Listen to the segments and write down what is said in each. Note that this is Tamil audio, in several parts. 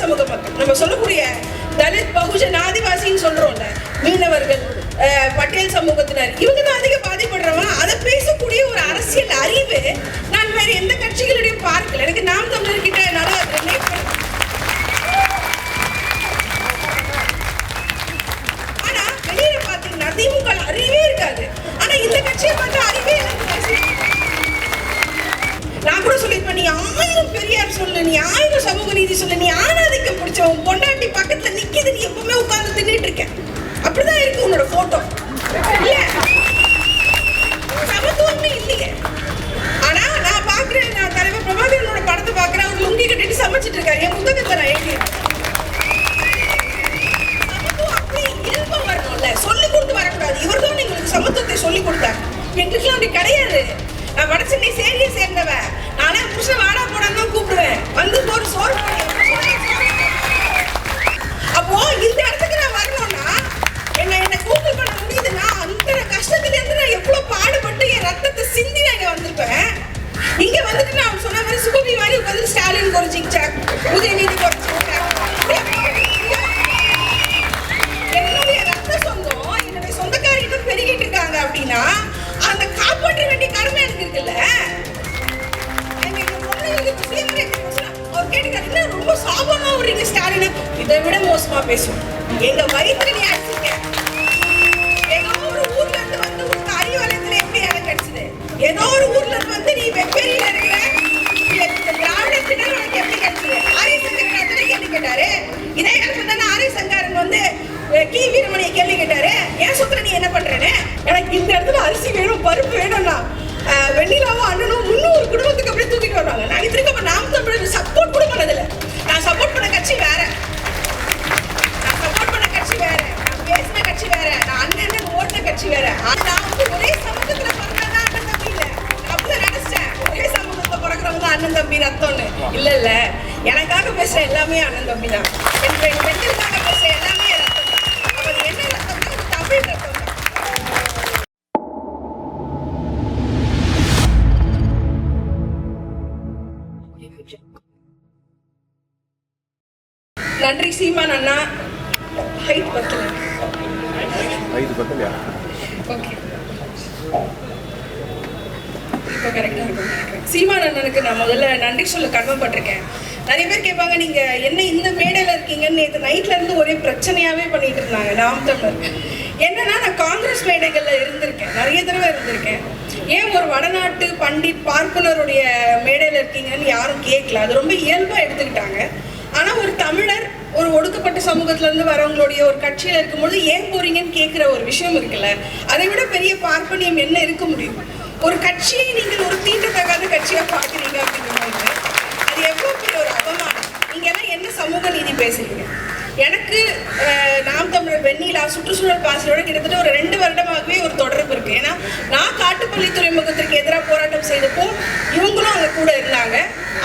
சமூக மக்கள் நம்ம சொல்லக்கூடிய தலித் பகுஜன் ஆதிவாசின்னு சொல்றோம்ல மீனவர்கள் பட்டேல் சமூகத்தினர் இவங்க தான் அதிக பாதிப்படுறவங்க. அதை பேசக்கூடிய ஒரு அரசியல் அறிவு நான் வேற எந்த கட்சிகளுடையும் பார்க்கல. எனக்கு நாம் தமிழர் கிட்ட என்னால ஆனா வெளியில பாத்தீங்கன்னா திமுக அறிவே இருக்காது. ஆனா இந்த கட்சியை பார்த்தா அறிவே எனக்கு நீ ஆயிரம் பெரியார் சொல்லு நீ ஆயிரம் சமூக நீதி சொல்லு நீ ஆணாதிக்கம் பிடிச்சவன் பொண்டாட்டி 五点零 அண்ணன் தம்பி ரத்தம்னு இல்ல இல்ல. எனக்காக பேசுற எல்லாமே அண்ணன் தம்பி தான். என் பெண்களுக்காக பேசுற எல்லாமே ரத்தம் தான். என்ன ரத்தம்னா தமிழ் ரத்தம் நன்றி சீமான் அண்ணா. ஹைட் பத்தல. ஐದು பத்தலையா ஓகே இப்போ கரெக்டாக இருக்கும் நினைக்கிறேன். சீமான் அண்ணனுக்கு நான் முதல்ல நன்றி சொல்ல கடமைப்பட்டிருக்கேன். நிறைய பேர் கேட்பாங்க நீங்க என்ன இந்த மேடையில இருக்கீங்கன்னு நேற்று நைட்ல இருந்து ஒரே பிரச்சனையாவே பண்ணிட்டு இருந்தாங்க நாம் தமிழர். என்னன்னா நான் காங்கிரஸ் மேடைகள்ல இருந்திருக்கேன் நிறைய தடவை இருந்திருக்கேன். ஏன் ஒரு வடநாட்டு பண்டிட் பார்ப்பனருடைய மேடையில இருக்கீங்கன்னு யாரும் கேட்கல. அது ரொம்ப இயல்பா எடுத்துக்கிட்டாங்க. ஆனா ஒரு தமிழர் ஒரு ஒடுக்கப்பட்ட சமூகத்துல இருந்து வரவங்களுடைய ஒரு கட்சியில இருக்கும்போது ஏன் போறீங்கன்னு கேட்கிற ஒரு விஷயம் இருக்குல்ல அதை விட பெரிய பார்ப்பனியம் என்ன இருக்க முடியும்? ஒரு கட்சியை நீங்கள் ஒரு தீண்டத்தகாத கட்சியாக பார்க்குறீங்க அப்படிங்கும்போது அது எவ்வளோ பெரிய ஒரு அவமானம். நீங்க எல்லாம் என்ன சமூக நீதி பேசுறீங்க? எனக்கு நாம் தமிழர் வெண்ணிலா சுற்றுச்சூழல் பாசியோட கிட்டத்தட்ட ஒரு ரெண்டு வருடமாகவே ஒரு தொடர்பு இருக்கு. ஏன்னா நான் காட்டுப்பள்ளி துறைமுகத்திற்கு எதிராக போராட்டம் செய்தப்போ இவங்களும் அங்கே கூட இருந்தாங்க.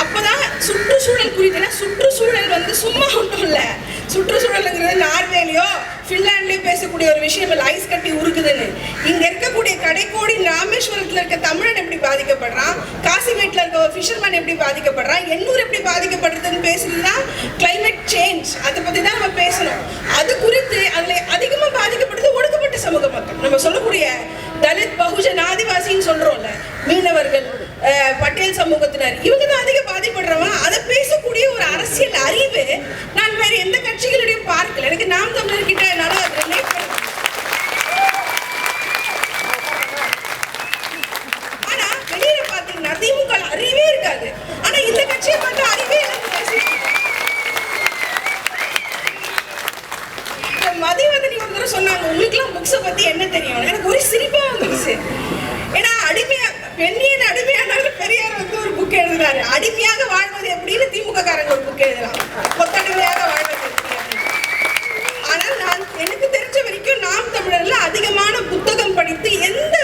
அப்போதான் சுற்றுச்சூழல் குறித்துனா சுற்றுச்சூழல் வந்து சும்மா ஒன்றும் இல்லை. சுற்றுச்சூழலுங்கிறது நார்வேலையோ ஃபின்லாண்ட்லேயோ பேசக்கூடிய ஒரு விஷயம் இல்லை. ஐஸ் கட்டி உருக்குதுன்னு. இங்க இருக்கக்கூடிய கடைக்கோடி ராமேஸ்வரத்துல இருக்க தமிழன் எப்படி பாதிக்கப்படுறான்? காசிமேட்ல இருக்க ஒரு ஃபிஷர்மேன் எப்படி பாதிக்கப்படுறான்? எண்ணூர் எப்படி பாதிக்கப்படுறதுன்னு பேசுறதுனா கிளைமேட் சேஞ்ச் அதை பத்தி தான் நம்ம பேசணும். அது குறித்து அதுல அதிகமா பாதிக்க சமூக மக்கள் நம்ம சொல்லக்கூடிய தலித் பகுஜன் ஆதிவாசின்னு சொல்றோம்ல மீனவர்கள் பட்டேல் சமூகத்தினர் இவங்க தான் அதிக பாதிப்படுறவன் அதை பேசக்கூடிய ஒரு அரசியல் அறிவு நான் வேற எந்த கட்சிகளுடையும் பார்க்கல. எனக்கு நாம் தமிழர் கிட்ட என்னால ஆனா வெளியில பாத்தீங்கன்னா திமுக அறிவே இருக்காது. ஆனா இந்த கட்சியை பார்த்தா அறிவே இல்லைன்னு பேசுறீங்க. இந்த மதிவதனி ஒரு தடவை சொன்னாங்க உங்களுக்குலாம் புக்ஸை பத்தி என்ன தெரியும் எனக்கு ஒரு சிரிப்பா வந்துருச்சு ஏன்னா அடிமையா பெண்ணியன் அடிமையானாலும் பெரியார் வந்து ஒரு புக் எழுதுறாரு அடிமையாக வாழ்வது எப்படின்னு திமுக காரங்க ஒரு புக் எழுதலாம் கொத்தடிமையாக வாழ்வது எப்படி அப்படின்னு. ஆனால் நான் எனக்கு தெரிஞ்ச வரைக்கும் நாம் தமிழர்ல அதிகமான புத்தகம் படித்து எந்த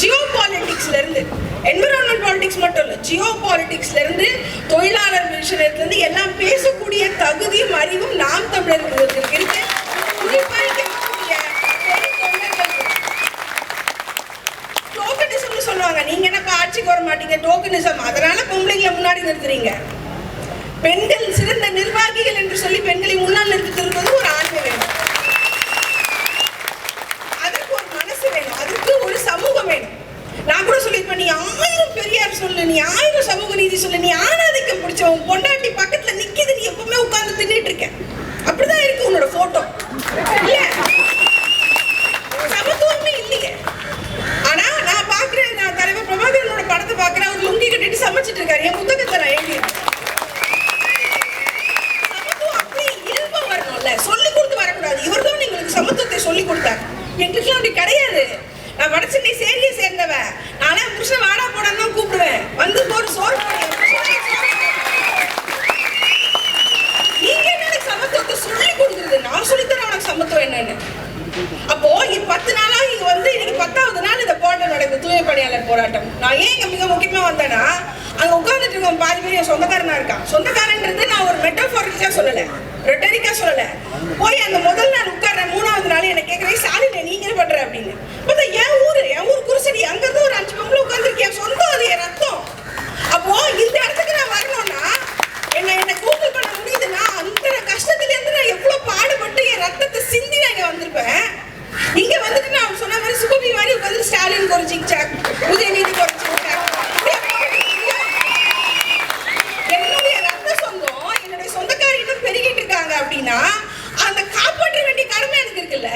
ஜியோ பாலிட்டிக்ஸ்ல இருந்து என்விரான்மெண்ட் பாலிடிக்ஸ் மட்டும் இல்ல ஜியோ பாலிட்டிக்ஸ்ல இருந்து தொழிலாளர் விஷயத்துல இருந்து எல்லாம் பேசக்கூடிய தகுதியும் அறிவும் நாம் தமிழர்களுக்கு இருக்கு குறிப்பா இங்க இருக்கக்கூடிய பெண் தொண்டர்களுக்கு. சொல்லுவாங்க நீங்க என்னப்பா ஆட்சிக்கு வர மாட்டீங்க டோக்கனிசம் அதனால பொம்பளைங்களை முன்னாடி நிறுத்துறீங்க. பெண்கள் சிறந்த நிர்வாகிகள் என்று சொல்லி பெண்களை முன்னால் நிறுத்தி ஒரு ஆண்மை வேணும். அதற்கு ஒரு மனசு வேணும். அதற்கு ஒரு சமூகம் வேணும். நான் கூட சொல்லியிருப்பேன் நீ ஆயிரம் பெரியார் சொல்லு நீ ஆயிரம் சமூக நீதி சொல்லு நீ ஆணாதிக்கம் பிடிச்சவன் பொண்டாட்டி பக்கத்துல நிக்கிது நீ எப்பவுமே உட்கார்ந்து தின்னுட்டு இருக்க அப்படிதான் இருக்கு உன்னோட போட்டோ இல்ல சமத்துவமே இல்லையே ஆனா நான் பாக்குறேன் நான் தலைவர் பிரபாகரனோட படத்தை பாக்குறேன் அவர் லுங்கி கட்டிட்டு சமைச்சிட்டு இருக்காரு என் புத்தகத்தை நான் எழுதி அப்படி இயல்பா வரணும்ல. சொல்லி கொடுத்து வரக்கூடாது. இவர் தான் எங்களுக்கு சமத்துவத்தை சொல்லி கொடுத்தார் எங்களுக்குலாம் அப்படி கிடையாது. நான் வடசென்னை சேரியை சேர்ந்தவன் நானே புருஷன் வாடா போடான்னு தான் கூப்பிடுவேன். வந்து ஒரு சோறு நீங்க என்ன சமத்துவத்தை சொல்லி கொடுக்குறது? நான் சொல்லித்தரேன் உனக்கு சமத்துவம் என்னன்னு அப்போ இ- பத்து நாளா இங்க வந்து இன்னைக்கு பத்தாவது நாள் இந்த போராட்டம் நடக்குது தூய பணியாளர் போராட்டம். நான் ஏன் இங்க மிக முக்கியமா வந்தேன்னா அங்க உட்கார்ந்துட்டு இருக்கவன் பாதி பேர் என் சொந்தக்காரனா இருக்கான். சொந்தக்காரன்றது நான் ஒரு மெட்டபாரிக்கா சொல்லல. ரெட்டரிக்கா சொல்லல. போய் அந்த முதல் நாள் உட்கார்றேன் மூணாவது நாள் என்ன கேட்கறேன் சாலின நீங்க என்ன பண்ற அப்படின்னு. பார்த்தா என் ஊரு என் ஊர் குருசடி அங்க இருந்து ஒரு அஞ்சு பொம்பளை உட்கார்ந்துருக்கேன் சொந்தம் அது என் ரத்தம் அப்போ இந்த இடத்துக்கு நான் வரணும்னா என்ன என்ன கூகுள் பண்ண முடியுதுன்னா அந்த கஷ்டத்துல இருந்து நான் எவ்வளவு பாடுபட்டு என் ரத்தத்தை சிந்தி நான் இங்க வந்திருப்பேன் இங்க வந்துட்டு நான் சொன்ன மாதிரி சுகபி மாதிரி உட்காந்து ஸ்டாலின் ஒரு ஜிக்ஜாக் உதயநிதி ஒரு ஜிக்ஜாக் என்னுடைய ரத்த சொந்தம் என்னுடைய சொந்தக்காரி இன்னும் பெருகிட்டு இருக்காங்க அப்படின்னா அந்த காப்பாற்ற வேண்டிய கடமை எனக்கு இருக்குல்ல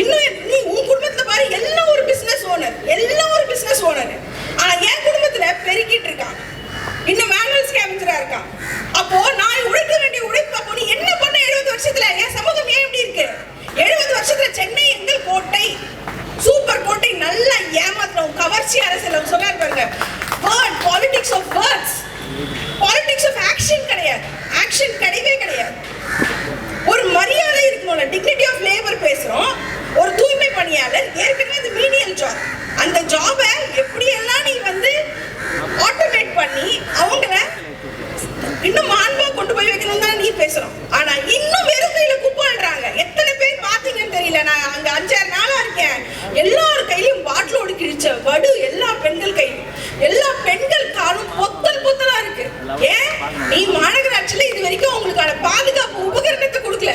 இன்னும் என்- நீ உன் குடும்பத்துல பாரு எல்லாம் ஒரு பிசினஸ் ஓனர் எல்லாம் ஒரு பிசினஸ் ஓனர் ஆனா என் குடும்பத்துல பெருகிட்டு இருக்கான் இன்னும் மேனுவல் ஸ்கேவஞ்சரா இருக்கான் அப்போ நான் உழைக்க வேண்டிய உழைப்பு அப்போ நீ என்ன பண்ண எழுபது வருஷத்துல என் சமூகம் ஏன் இப்படி இருக்கு எழுபது வருஷத்துல சென்னை எங்கள் கோட்டை சூப்பர் கோட்டை நல்லா ஏமாத்துறோம். கவர்ச்சி அரசியல் அவங்க சொன்னார் பாருங்க. Word politics of words politics of action கிடையாது. ஆக்ஷன் கிடையவே கிடையாது. ஒரு மரியாதை இருக்கணும்ல டிக்னிட்டி ஆஃப் லேபர் பேசுறோம். ஒரு தூய்மை பணியாளர் ஏற்கனவே அது மீனியல் ஜாப் அந்த ஜாபை எப்படியெல்லாம் நீ வந்து ஆட்டோமேட் பண்ணி அவங்கள இன்னும் மாண்பா கொண்டு போய் வைக்கணும் தான் நீ பேசுறோம் ஆனா இன்னும் வெறும் கையில குப்பாடுறாங்க எத்தனை பேர் பாத்தீங்கன்னு தெரியல நான் அங்க அஞ்சாறு நாளா இருக்கேன் எல்லார் கையிலும் பாட்டிலோடு கிழிச்ச வடு எல்லா பெண்கள் கையிலும் எல்லா பெண்கள் காலும் பொத்தல் பொத்தலா இருக்கு. ஏன்? நீ மாநகராட்சியில இது வரைக்கும் உங்களுக்கான பாதுகாப்பு உபகரணத்தை கொடுக்கல.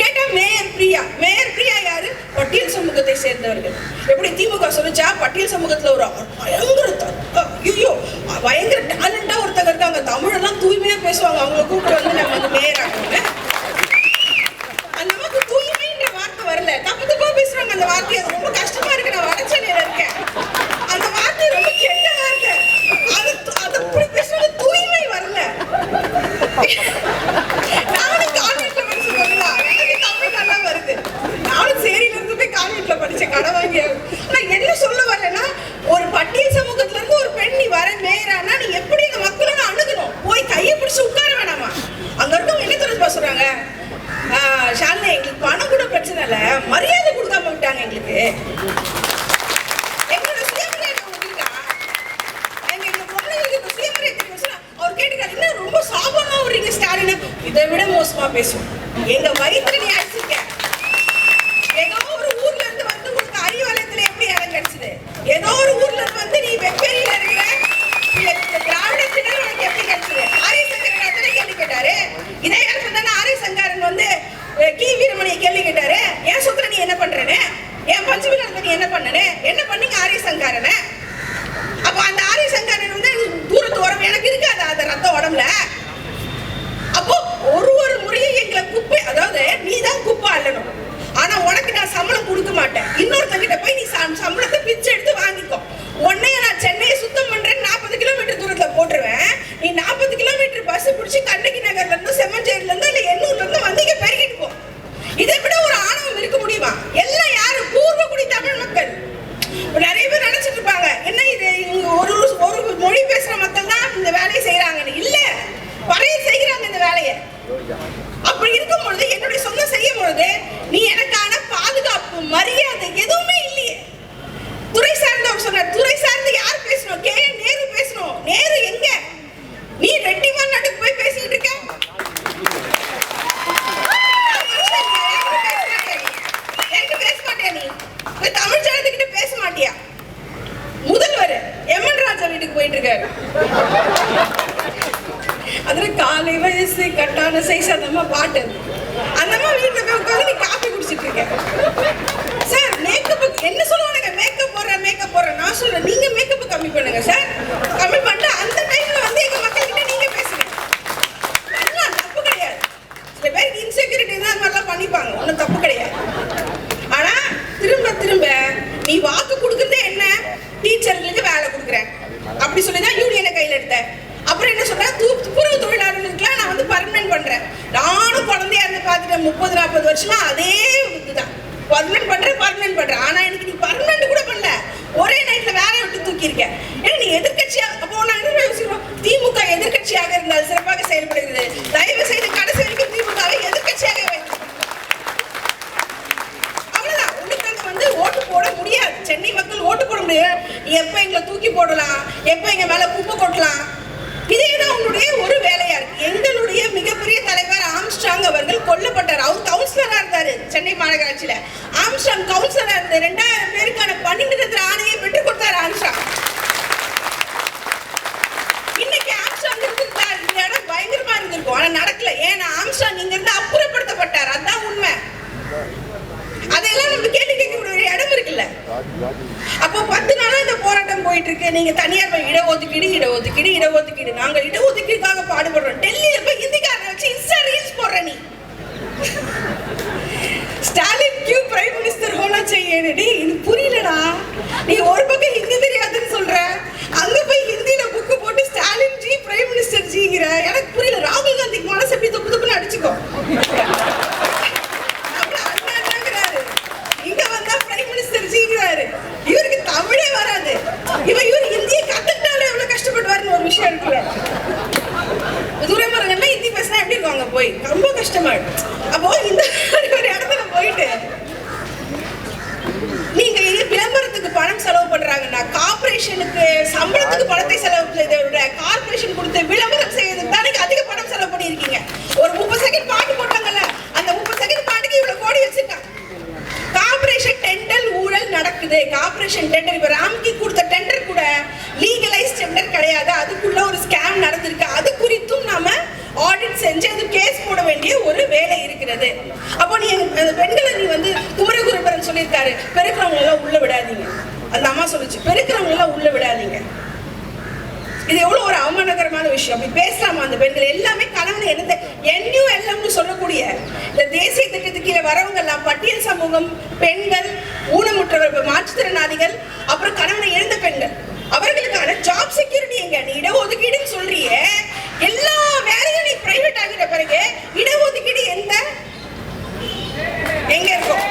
கேட்டா மேயர் பிரியா. மேயர் பிரியா யாரு? பட்டியல் சமூகத்தை சேர்ந்தவர்கள். எப்படி திமுக சொல்லிச்சா? பட்டியல் சமூகத்துல ஒரு பயங்கர ஐயோ பயங்கர டேலண்டா ஒருத்தங்க இருக்காங்க. தமிழெல்லாம் தூய்மையா பேசுவாங்க. அவங்கள கூப்பிட்டு வந்து நம்ம வந்து மேயர் ஆக்கணும்னு அந்த நமக்கு தூய்மைன்ற வார்த்தை வரல தப்பு தப்பா பேசுறாங்க அந்த வார்த்தை ரொம்ப கஷ்டமா இருக்கு. நான் வடச்சென்னையில இருக்கேன். அந்த வார்த்தை ரொம்ப கெட்ட வார்த்தை. அது அது பேசுறது தூய்மை வரல. நானும் கான்வென்ட்ல படிச்சு வரலாம் எனக்கு தமிழ் நல்லா வருது. நானும் சேரியில இருந்து போய் கான்வென்ட்ல படிச்சேன் கடை வாங்கி என்ன சொல்ல வரேன்னா ஒரு பட்டியல் சமூகத்துல இருந்து ஒரு பெண் நீ வர மேயரானா நீ எப்படி இந்த மக்களோட அணுகணும் போய் கையை பிடிச்சு உட்கார வேணாமா அங்க இருக்கவங்க என்ன தெரியுமா சொல்றாங்க ஆஹ் ஷாலினி எங்களுக்கு பணம் கூட பிரச்சனை இல்ல மரியாதை கொடுக்காம விட்டாங்க எங்களுக்கு எங்களோட சுயமரியாதை உங்களுக்கு எங்க எங்க பொம்பளைங்களுக்கு இப்ப சுயமரியாதை தெரியுமா சொன்னா, அவர் கேட்டுக்காரு என்ன ரொம்ப சாபமா விடுறீங்க ஸ்டாலின் இதை விட மோசமா பேசும் எங்க வயிற்றுல நீ அடிச்சிருக்க ஏதோ ஒரு ஊர்ல இருந்து வந்து உனக்கு அறிவாலயத்துல எப்படி இடம் கிடைச்சது ஏதோ ஒரு ஊர்ல இருந்து வந்து நீ வெப்பேரியில இருக்கிற இல்ல இந்த திராவிட திணறு உனக்கு எப்படி கிடைச்சது ஆரிய சங்கரன் அத்தனை கேள்வி கேட்டாரு இதே இடத்துல தானே ஆரிய சங்கரன் வந்து அஹ், கி வீரமணியை கேள்வி கேட்டாரு என் சொத்துல நீ என்ன பண்றேன்னு என் பஞ்சமிகரத்தை என்ன பண்ணனு? என்ன பண்ணீங்க ஆரிய சங்காரனை. அப்போ அந்த ஆரிய சங்காரன் வந்து தூரத்து உடம்பு எனக்கு இருக்காது அந்த ரத்த உடம்புல. அப்போ ஒரு ஒரு முறையும் எங்களை குப்பை அதாவது நீ தான் குப்பை அள்ளணும் ஆனா உனக்கு நான் சம்பளம் கொடுக்க மாட்டேன். இன்னொருத்தங்கிட்ட போய் நீ சம்பளத்தை பிச்சை எடுத்து வாங்கிக்கோ. உன்னைய நான் சென்னையை சுத்தம் பண்றேன் நாற்பது கிலோமீட்டர் தூரத்துல போட்டுருவேன். நீ நாற்பது கிலோமீட்டர் பஸ் பிடிச்சி கண்ணகி நகர்ல இருந்து செம்மஞ்சேரில இருந்து இல்ல எண்ணூர்ல இருந்து வந்து இங்க பெருகிட்டு போ இதை விட ஒரு ஆணவம் இருக்க முடியுமா எல்லாம் யாரு பூர்வகுடி தமிழ் மக்கள் இப்ப நிறைய பேர் நினைச்சிட்டு இருப்பாங்க என்ன இது இவங்க ஒரு ஒரு மொழி பேசுற மக்கள் தான் இந்த வேலையை செய்யறாங்கன்னு இல்ல பறைய செய்யறாங்க இந்த வேலையை அப்படி இருக்கும் பொழுது என்னுடைய சொந்தம் செய்யும் பொழுது நீ எனக்கான பாதுகாப்பு மரியாதை எதுவுமே இல்லையே துறை சார்ந்தவர் சொன்னார் துறை சார்ந்து யார் பேசணும் கே என் நேரு பேசணும் நேரு எங்க நீ ரெட்டிமான் நடுக்கு போய் பேசிக்கிட்டு இருக்க நான் மனுஷன் இல்லையா? என்கிட்ட பேச மாட்டியா நீ? என்கிட்ட பேச மாட்டியா நீ போய் தமிழ் ஜனத்துக்கிட்ட பேச மாட்டியா முதல்வர் எம்என் ராஜா வீட்டுக்கு போயிட்டு இருக்காரு மாதிரி காலை வயசு சைஸ் அந்த அம்மா பாட்டு. அந்த அம்மா வீட்டுல போய் உட்காந்து நீ காப்பி குடிச்சிட்டு இருக்கேன் சார் மேக்கப் என்ன சொல்லுவானுங்க? மேக்கப் போடுறேன் மேக்கப் போடுறேன் நான் சொல்கிறேன் நீங்க மேக்கப் கம்மி பண்ணுங்க சார் கம்மி பண்ணிட்டு அந்த டைம்ல வந்து எங்க மக்கள்கிட்ட நீங்கள் நீங்க பேசுங்க. பண்ணலாம் தப்பு கிடையாது. சில பேருக்கு இன்செக்யூரிட்டி தான் அந்த மாதிரிலாம் பண்ணிப்பாங்க. ஒன்றும் தப்பு கிடையாது. ஆனா திரும்ப திரும்ப நீ வாக்கு கொடுக்குறதே என்ன? டீச்சர்களுக்கு வேலை கொடுக்குறேன். அப்படி சொல்லி தான் யூனியனை கையில் எடுத்தேன் அப்புறம் என்ன சொல்றேன் தூ துப்புரவு தொழிலாளர்களுக்குலாம் நான் வந்து பர்மனன்ட் பண்றேன் நானும் குழந்தையா முப்பது நாற்பது வருஷமா அதே இதுதான். பர்மனன்ட் பண்றேன் பர்மனன்ட் பண்றேன். ஆனா எனக்கு நீ பர்மனன்ட் கூட பண்ணல. ஒரே நைட்ல வேலையை விட்டு தூக்கியிருக்க. ஏன்னா நீ எதிர்க்கட்சியா அப்போ நான் என்ன யோசிக்கிறோம் திமுக எதிர்கட்சியாக இருந்தால் சிறப்பாக செயல்படுகிறது. தயவு செய்து கடைசி வரைக்கும் திமுகவை எதிர்க்கட்சியாக அவ்வளவுதான். உங்களுக்கு வந்து ஓட்டு போட முடியாது. சென்னை மக்கள் ஓட்டு போட முடியாது. எப்ப எங்களை தூக்கி போடலாம்? எப்ப எங்க மேல குப்பை கொட்டலாம்? இதே தான் உங்களுடைய ஒரு வேலையா இருக்கு. எங்களுடைய மிகப்பெரிய தலைவர் ஆம்ஸ்ட்ராங் அவர்கள் கொல்லப்பட்டார். அவர் கவுன்சிலராக இருந்தாரு சென்னை மாநகராட்சியில. ஆம்ஸ்ட்ராங் கவுன்சிலராக இருந்த ரெண்டாயிரம் பேருக்கான பணி நிறுத்த ஆணையை பெற்றுக் கொடுத்தார் ஆம்ஸ்ட்ராங். இன்னைக்கு ஆம்ஸ்ட்ராங் இருந்திருந்தார் இந்த இடம் பயங்கரமா இருந்திருக்கும். ஆனா நடக்கல. ஏன்னா ஆம்ஸ்ட்ராங் இங்க இருந்து அப்புறப்படுத்தப்பட்டார். அதான் உண்மை. அதெல்லாம் நம்ம கேள்வி கேட்கக்கூடிய ஒரு இடம் இருக்குல்ல. அப்போ பத்து நாளா இந்த போராட்டம் போயிட்டு இருக்கு. நீங்க தனியார் இடஒதுக்கீடு இடஒதுக்கீடு இடஒதுக்கீடு. நாங்க இடஒதுக்கீடுக்காக பாடுபடுறோம். டெல்லியில போய் இந்திக்காரனை வச்சு இன்ஸ்டா ரீல்ஸ் போடுற நீ ஸ்டாலின் கியூ பிரைம் மினிஸ்டர் ஏனடி இது புரியலடா. நீ ஒரு பக்கம் ஹிந்தி தெரியாதுன்னு சொல்ற. அங்க போய் ஹிந்தியில புக்கு போட்டு ஸ்டாலின் ஜி பிரைம் மினிஸ்டர் ஜிங்கிற. எனக்கு புரியல ராகுல் காந்திக்கு மனசு எப்படி தொப்பு துப்புன்னு அடிச்சுக்கோ. இங்க வந்தா பிரைம் மினிஸ்டர் ஜிங்கிறாரு. இவருக்கு தமிழே வராது. இவன் இவர் ஹிந்தியை கத்துக்கிட்டாலே எவ்வளவு கஷ்டப்படுவாருன்னு ஒரு விஷயம் இருக்குல்ல. தூரமரங்கள்லாம் ஹிந்தி பேசினா எப்படி இருக்கும் அங்க போய்? ரொம்ப கஷ்டமா இருக்கும் அப்போ இந்த ஒரு இடத்துல போயிட்டு நீங்க இங்க விளம்பரத்துக்கு பணம் செலவு பண்றாங்கன்னா கார்பரேஷனுக்கு சம்பளத்துக்கு பணத்தை செலவு செய்ததை விட கொடுத்து விளம்பரம் செய்யறதுக்கு தான் அதிக பணம் செலவு பண்ணியிருக்கீங்க. ஒரு முப்பது செகண்ட் பாட்டு போட்டாங்கல்ல அந்த முப்பது செகண்ட் பாட்டுக்கு இவ்வளவு கோடி வச்சிருக்காங்க கார்பரேஷன் டெண்டர் ஊழல் நடக்குது. கார்பரேஷன் டெண்டர் இப்ப ராம்கி கொடுத்த டெண்டர் கூட லீகலைஸ் டெண்டர் கிடையாது. அதுக்குள்ள ஒரு ஸ்கேம் நடந்திருக்கு. அது குறித்தும் நாம ஆடிட் செஞ்சு அது கேஸ் போட வேண்டிய ஒரு வேலை இருக்கிறது. அப்போ நீ பெண்களை நீ வந்து குமரகுருபரன் சொல்லியிருக்காரு பெருக்கிறவங்க எல்லாம் உள்ள விடாதீங்க. அந்த அம்மா சொல்லிச்சு பெருக்கிறவங்க எல்லாம் உள்ள விடாதீங்க. இது எவ்வளவு ஒரு அவமானகரமான விஷயம். அப்படி பேசலாமா அந்த பெண்கள்? எல்லாமே கணவன் இருந்த என்யூ எல்லாம்னு சொல்லக்கூடிய இந்த தேசிய திட்டத்துக்கு கீழே வரவங்க எல்லாம் பட்டியல் சமூகம் பெண்கள் ஊனமுற்றவர்கள் மாற்றுத்திறனாளிகள் அப்புறம் கணவனை எழுந்த பெண்கள். அவர்களுக்கான ஜாப் செக்யூரிட்டி எங்க? நீ இடஒதுக்கீடுன்னு சொல்றியே. எல்லா வேலையும் நீ பிரைவேட் ஆகிற பிறகு இடஒதுக்கீடு எந்த? எங்க இருக்கும்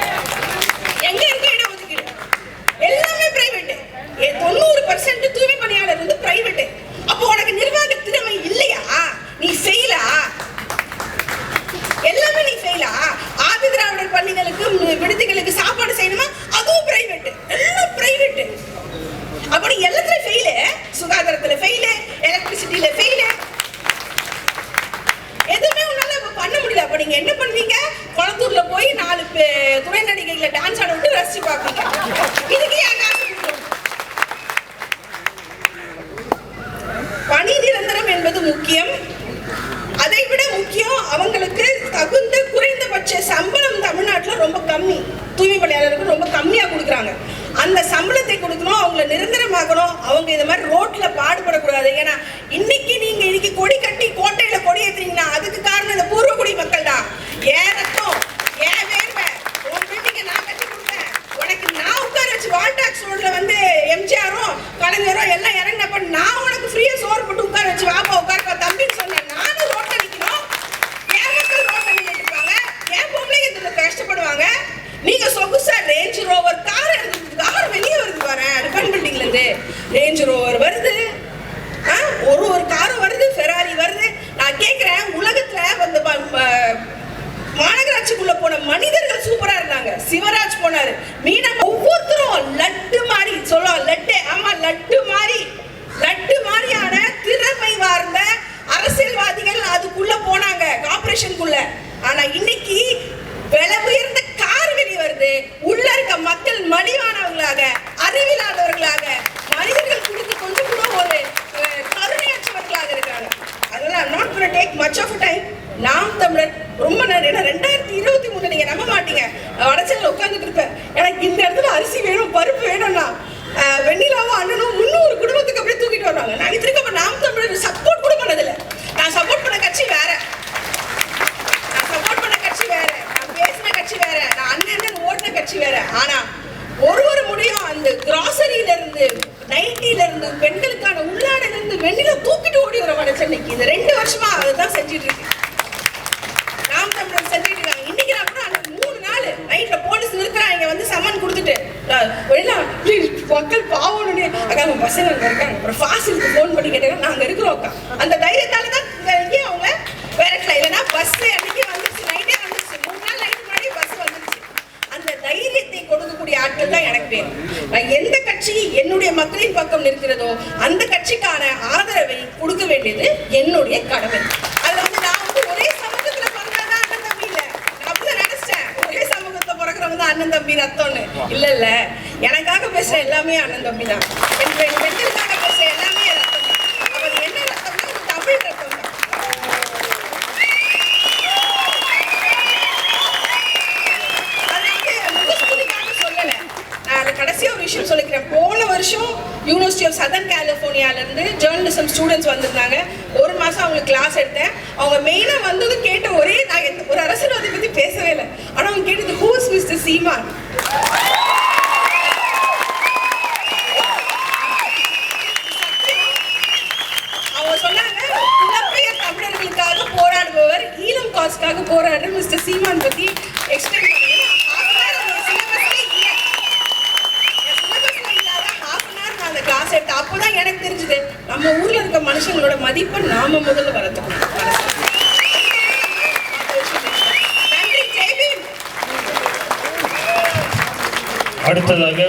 நைட்டில பெண்களுக்கான உள்ளாடை இருந்து வெளியில தூக்கிட்டு ஓடி வர சென்னைக்கு. இந்த ரெண்டு வருஷமா அதுதான் செஞ்சுட்டு இருக்கு. நாம் தமிழர் செஞ்சுட்டு இருக்காங்க. இன்னைக்கு நான் கூட அந்த மூணு நாள் நைட்ல போலீஸ் நிறுத்துறாங்க. வந்து சம்மன் கொடுத்துட்டு வெளியில மக்கள் பாவம் அக்கா பசங்க அங்க இருக்காங்க. அப்புறம் ஃபாசிலுக்கு ஃபோன் பண்ணி கேட்டாங்க நாங்க இருக்கிறோம் அக்கா. அந்த தைரியத்தால தான் இங்கே அவங்க வேற இல்லைன்னா பஸ் அன்னைக்கு வந்துச்சு நைட்டே வந்துச்சு மூணு நாள் நைட் முன்னாடி பஸ் வந்துருச்சு. அந்த தைரியத்தை கொடுக்கக்கூடிய ஆட்கள் தான் எனக்கு வேணும். நான் எந்த கட்சி என்னுடைய மக்களின் பக்கம் நிற்கிறதோ அந்த கட்சிக்கான ஆதரவை கொடுக்க வேண்டியது என்னுடைய கடமை. அதுல வந்து நான் வந்து ஒரே சமூகத்துல பிறந்தா அண்ணன் தம்பி இல்ல. நான் அப்படிதான் ஒரே சமூகத்துல பிறக்கிறவங்க தான் அண்ணன் தம்பி ரத்தம்னு. இல்ல இல்ல. எனக்காக பேசுற எல்லாமே அண்ணன் தம்பி தான் என் பெண் பெண்களுக்காக பேசுற எல்லாமே ரத்தம் தான் அவர் என்ன ரத்தம்னா ஒரு தமிழ் ரத்தம் தான் அது வந்து முகஸ்துதிக்காக சொல்லல. நான் அது கடைசியா ஒரு விஷயம் சொல்லிக்கிறேன். போன வருஷம் யூனிவர்சிட்டி ஆஃப் சதர்ன் கலிஃபோர்னியால இருந்து ஜேர்னலிசம் ஸ்டூடெண்ட்ஸ் வந்திருந்தாங்க. ஒரு மாசம் அவங்களுக்கு கிளாஸ் எடுத்தேன். அவங்க மெயினா வந்தது கேட்ட ஒரே நான் எந்த- ஒரு அரசியல்வாதி பத்தி பேசவே இல்லை. ஆனா அவங்க கேட்டது ஹூஸ் மிஸ்டர் சீமான் சொன்னாங்க போராடுபவர் ஈழம் காசுக்காக போராடுற மிஸ்டர் சீமான் பத்தி எக்ஸ்பிளைன் பண்ணுங்க நான் அந்த கிளாஸ் எடுத்து அப்போதான் எனக்கு தெரிஞ்சது. நம்ம ஊர்ல இருக்க மனுஷங்களோட மதிப்பை நாம முதல்ல வளர்த்துக்கணும். அடுத்ததாக